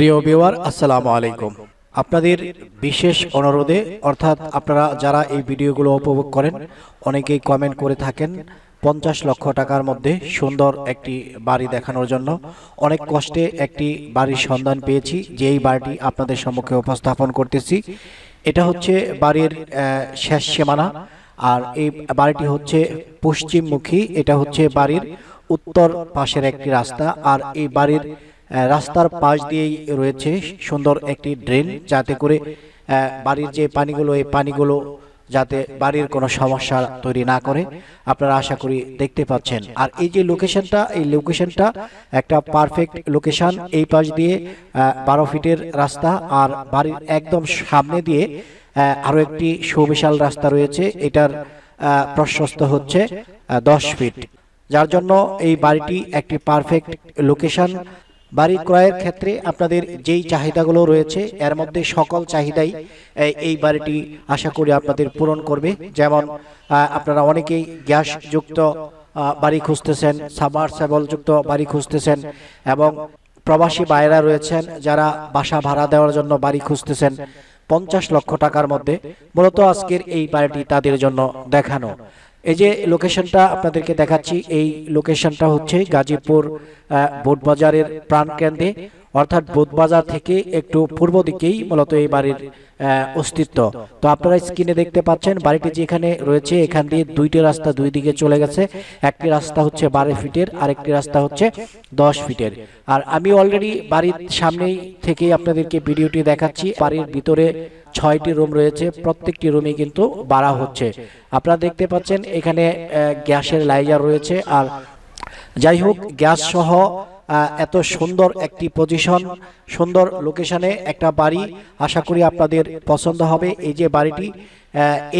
প্রিয় বিওয়ার আসসালামু আলাইকুম। আপনাদের বিশেষ অনুরোধে, অর্থাৎ আপনারা যারা এই ভিডিওগুলো উপভোগ করেন, অনেকেই কমেন্ট করে থাকেন, পঞ্চাশ লক্ষ টাকার মধ্যে সুন্দর একটি বাড়ি দেখানোর জন্য। অনেক কষ্টে একটি বাড়ির সন্ধান পেয়েছি, যেই বাড়িটি আপনাদের সম্মুখে উপস্থাপন করতেছি। এটা হচ্ছে বাড়ির শেষ সীমানা, আর এই বাড়িটি হচ্ছে পশ্চিমমুখী, এটা হচ্ছে বাড়ির উত্তর পাশের একটি রাস্তা, আর এই বাড়ির রাস্তার পাশ দিয়েই রয়েছে সুন্দর একটি ড্রেন যাতে করে বাড়ির যে পানিগুলো এই পানিগুলো যাতে বাড়ির কোনো সমস্যা তৈরি না করে। আপনারা আশা করি দেখতে পাচ্ছেন। আর এই যে লোকেশনটা এই লোকেশনটা একটা পারফেক্ট লোকেশন এই পাশ দিয়ে বারো ফিটের রাস্তা আর বাড়ির একদম সামনে দিয়ে আহ, আরও একটি সুবিশাল রাস্তা রয়েছে। এটার প্রশস্ত হচ্ছে দশ ফিট। যার জন্য এই বাড়িটি একটি পারফেক্ট লোকেশন বাড়ি ক্রয়ের ক্ষেত্রে আপনাদের যেই চাহিদাগুলো রয়েছে, এর মধ্যে সকল চাহিদাই এই- বাড়িটি আশা করি আপনাদের পূরণ করবে। যেমন আপনারা অনেকেই গ্যাস যুক্ত বাড়ি খুঁজতেছেন সাবমার্সেবল যুক্ত বাড়ি খুঁজতেছেন এবং প্রবাসী বাইরা রয়েছেন যারা বাসা ভাড়া দেওয়ার জন্য বাড়ি খুঁজতেছেন পঞ্চাশ লক্ষ টাকার মধ্যে। মূলত আজকের এই বাড়িটি তাদের জন্য দেখানো। এই যে লোকেশনটা আপনাদেরকে দেখাচ্ছি, এই লোকেশনটা হচ্ছে গাজীপুর বোটবাজারের প্রাণকেন্দ্রে, অর্থাৎ বোটবাজার থেকে একটু পূর্ব দিকেই মূলত এই বাড়ির অস্তিত্ব। তো আপনারা স্ক্রিনে দেখতে পাচ্ছেন, বাড়িটি যেখানে রয়েছে, এখান দিয়ে দুইটি রাস্তা দুই দিকে চলে গেছে। একটি রাস্তা হচ্ছে বারো ফিটের আর একটি রাস্তা হচ্ছে দশ ফিটের। আর আমি অলরেডি বাড়ির সামনেই থেকেই আপনাদেরকে ভিডিওটি দেখাচ্ছি, বাড়ির ভিতরে ছয়টি রুম রয়েছে, প্রত্যেকটি রুমে কিন্তু বাড়া হচ্ছে। আপনারা দেখতে পাচ্ছেন এখানে গ্যাসের লাইজার রয়েছে। আর যাই হোক, গ্যাস সহ এত সুন্দর একটি পজিশন, সুন্দর লোকেশনে একটা বাড়ি, আশা করি আপনাদের পছন্দ হবে। এই যে বাড়িটি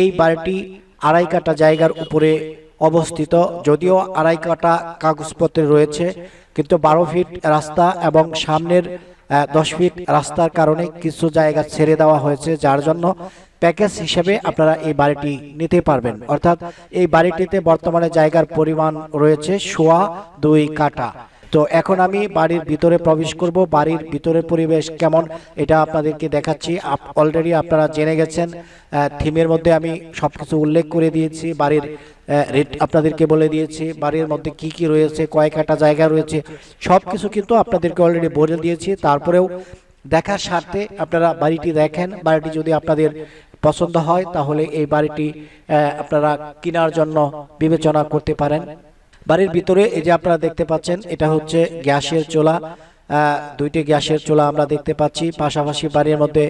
এই বাড়িটি আড়াই কাটা জায়গার উপরে অবস্থিত। যদিও আড়াই কাটা কাগজপত্রে রয়েছে, কিন্তু বারো ফিট রাস্তা এবং সামনের দশ ফিট রাস্তার কারণে কিছু জায়গা ছেড়ে দেওয়া হয়েছে, যার জন্য প্যাকেজ হিসেবে আপনারা এই বাড়িটি নিতে পারবেন। অর্থাৎ এই বাড়িটিতে বর্তমানে জায়গার পরিমাণ রয়েছে সোয়া দুই কাটা তো এখন আমি বাড়ির ভিতরে প্রবেশ করব। বাড়ির ভিতরের পরিবেশ কেমন এটা আপনাদেরকে দেখাচ্ছি। অলরেডি আপনারা জেনে গেছেন থিমের মধ্যে আমি সব কিছু উল্লেখ করে দিয়েছি। বাড়ির রেট আপনাদেরকে বলে দিয়েছি। বাড়ির মধ্যে কি কি রয়েছে কয় কাটা জায়গা রয়েছে সব কিছু কিন্তু আপনাদেরকে অলরেডি বলে দিয়েছি। তারপরেও দেখার স্বার্থে আপনারা বাড়িটি দেখেন। বাড়িটি যদি আপনাদের পছন্দ হয়, তাহলে এই বাড়িটি আপনারা কেনার জন্য বিবেচনা করতে পারেন। বাড়ির ভিতরে এই যে আপনারা দেখতে পাচ্ছেন, এটা হচ্ছে গ্যাসের চোলা। দুইটি গ্যাসের চোলা আমরা দেখতে পাচ্ছি। পাশাপাশি বাড়ির মধ্যে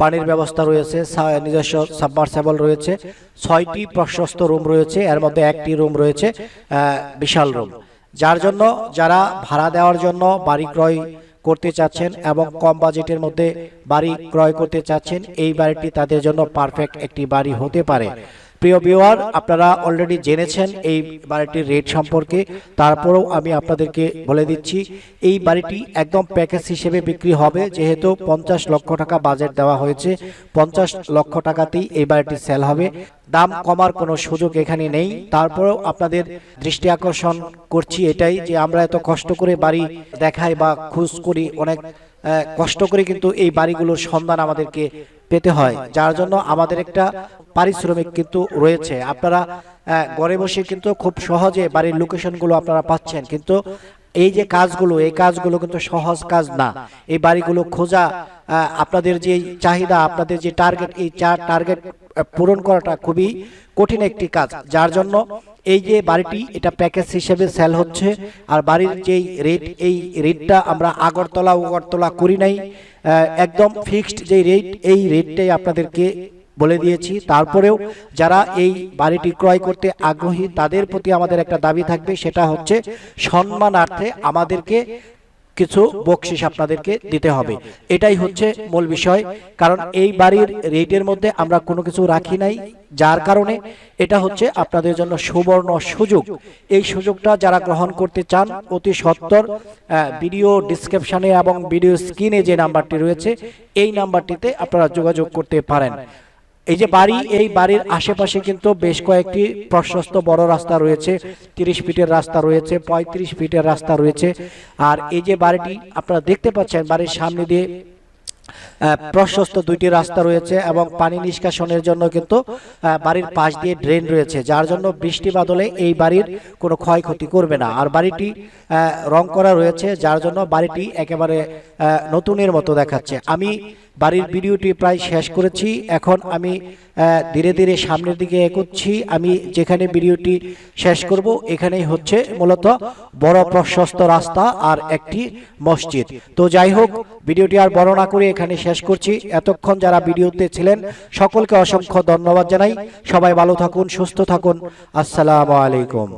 পানির ব্যবস্থা রয়েছে নিজস্ব সাবমার্সেবল রয়েছে। ছয়টি প্রশস্ত রুম রয়েছে, এর মধ্যে একটি রুম রয়েছে বিশাল রুম। যার জন্য যারা ভাড়া দেওয়ার জন্য বাড়ি ক্রয় করতে চাচ্ছেন এবং কম বাজেটের মধ্যে বাড়ি ক্রয় করতে চাচ্ছেন, এই বাড়িটি তাদের জন্য পারফেক্ট একটি বাড়ি হতে পারে। প্রিয় ভিউয়ার আপনারা অলরেডি জেনেছেন এই বাড়িটির রেট সম্পর্কে। তারপরেও আমি আপনাদেরকে বলে দিচ্ছি, এই বাড়িটি একদম প্যাকেজ হিসেবে বিক্রি হবে, যেহেতু পঞ্চাশ লক্ষ টাকা বাজেট দেওয়া হয়েছে। পঞ্চাশ লক্ষ টাকাতেই এই বাড়িটি সেল হবে। দাম কমার কোনো সুযোগ এখানে নেই। তারপরেও আপনাদের দৃষ্টি আকর্ষণ করছি এটাই যে আমরা এত কষ্ট করে বাড়ি দেখাই বা খোঁজ করি অনেক কষ্ট করে কিন্তু এই বাড়িগুলোর সন্ধান আমাদেরকে পেতে হয়, যার জন্য আমাদের একটা পারিশ্রমিক কিন্তু রয়েছে। আপনারা ঘরে বসে কিন্তু খুব সহজে বাড়ির লোকেশনগুলো আপনারা পাচ্ছেন, কিন্তু এই যে কাজগুলো, এই কাজগুলো কিন্তু সহজ কাজ না। এই বাড়িগুলো খোঁজা আপনাদের যে চাহিদা, আপনাদের যে টার্গেট এই চার টার্গেট পূরণ করাটা খুবই কঠিন একটি কাজ। যার জন্য এই যে বাড়িটি, এটা প্যাকেজ হিসেবে সেল হচ্ছে। আর বাড়ির যেই রেট এই রেটটা আমরা আগরতলা, উগরতলা করি নাই। একদম ফিক্সড যেই রেট এই রেটটাই আপনাদেরকে বলে দিয়েছি। তারপরেও যারা এই বাড়িটি ক্রয় করতে আগ্রহী, তাদের প্রতি আমাদের একটা দাবি থাকবে, সেটা হচ্ছে সম্মানার্থে আমাদেরকে কিছু বকশিস আপনাদেরকে দিতে হবে। এটাই হচ্ছে মূল বিষয়, কারণ এই বাড়ির রেটের মধ্যে আমরা কোনো কিছু রাখি নাই, যার কারণে এটা হচ্ছে আপনাদের জন্য সুবর্ণ সুযোগ। এই সুযোগটা যারা গ্রহণ করতে চান, অতি সত্তর ভিডিও ডিসক্রিপশনে এবং ভিডিও স্ক্রিনে যে নাম্বারটি রয়েছে, এই নাম্বারটিতে আপনারা যোগাযোগ করতে পারেন। এই যে বাড়ি, এই বাড়ির আশেপাশে কিন্তু বেশ কয়েকটি প্রশস্ত বড় রাস্তা রয়েছে, তিরিশ ফিটের রাস্তা রয়েছে, পঁয়ত্রিশ ফিটের রাস্তা রয়েছে। আর এই যে বাড়িটি আপনারা দেখতে পাচ্ছেন, বাড়ির সামনে দিয়ে প্রশস্ত দুইটি রাস্তা রয়েছে এবং পানি নিষ্কাশনের জন্য কিন্তু বাড়ির পাশ দিয়ে ড্রেন রয়েছে, যার জন্য বৃষ্টি বাদলে এই বাড়ির কোনো ক্ষয়ক্ষতি করবে না। আর বাড়িটি রং করা রয়েছে, যার জন্য বাড়িটি একেবারে নতুনের মতো দেখাচ্ছে। আমি বাড়ির ভিডিওটি প্রায় শেষ করেছি। এখন আমি ধীরে ধীরে সামনের দিকে এগোচ্ছি। আমি যেখানে ভিডিওটি শেষ করব, এখানেই হচ্ছে মূলত বড় প্রশস্ত রাস্তা আর একটি মসজিদ। তো যাই হোক, ভিডিওটি আর বড় না করে এখানে শেষ করছি। এতক্ষণ যারা ভিডিওতে ছিলেন, সকলকে অসংখ্য ধন্যবাদ জানাই। সবাই ভালো থাকুন, সুস্থ থাকুন। আসসালামু আলাইকুম।